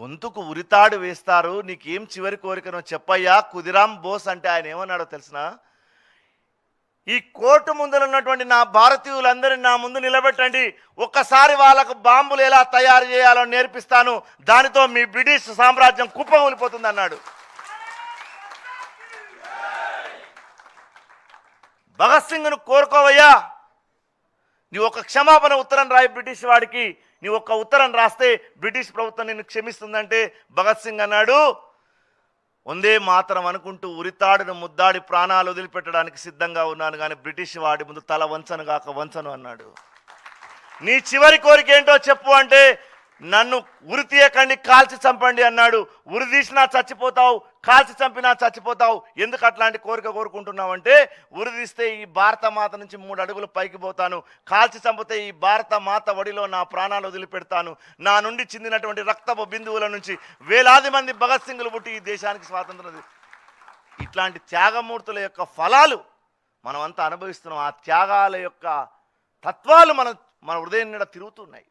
గొంతుకు ఉరితాడు వేస్తారు నీకేం చివరి కోరికనో చెప్పయ్యా కుదిరాం బోస్ అంటే ఆయన ఏమన్నాడో తెలిసిన? ఈ కోర్టు ముందర ఉన్నటువంటి నా భారతీయులందరినీ నా ముందు నిలబెట్టండి. ఒక్కసారి వాళ్ళకు బాంబులు ఎలా తయారు చేయాలో నేర్పిస్తాను. దానితో మీ బ్రిటిష్ సామ్రాజ్యం కుప్పగూలిపోతుంది అన్నాడు భగత్ సింగ్ను కోరుకోవయ్యా. నీ ఒక క్షమాపణ ఉత్తరం రాయి బ్రిటిష్ వాడికి నీ ఒక్క ఉత్తరం రాస్తే బ్రిటిష్ ప్రభుత్వం నిన్ను క్షమిస్తుందంటే భగత్ సింగ్ అన్నాడు. వందే మాత్రం అనుకుంటూ ఉరితాడిన ముద్దాడి ప్రాణాలు వదిలిపెట్టడానికి సిద్ధంగా ఉన్నాను కానీ బ్రిటిష్ వాడి ముందు తల వంచను కాక వంచను అన్నాడు. నీ చివరి కోరిక ఏంటో చెప్పు అంటే నన్ను ఉరి తీయకండి కాల్చి చంపండి అన్నాడు. ఉరి తీసినా చచ్చిపోతావు కాల్చి చంపినా చచ్చిపోతావు. ఎందుకు అట్లాంటి కోరిక కోరుకుంటున్నావంటే ఉరి తీస్తే ఈ భారత మాత నుంచి మూడు అడుగులు పైకి పోతాను. కాల్చి చంపితే ఈ భారత మాత వడిలో నా ప్రాణాలు వదిలిపెడతాను. నా నుండి చెందినటువంటి రక్తపు బిందువుల నుంచి వేలాది మంది భగత్ సింగులు పుట్టి ఈ దేశానికి స్వాతంత్రం ఇట్లాంటి త్యాగమూర్తుల యొక్క ఫలాలు మనమంతా అనుభవిస్తున్నాం. ఆ త్యాగాల యొక్క తత్వాలు మన మన హృదయం నిండా తిరుగుతున్నాయి.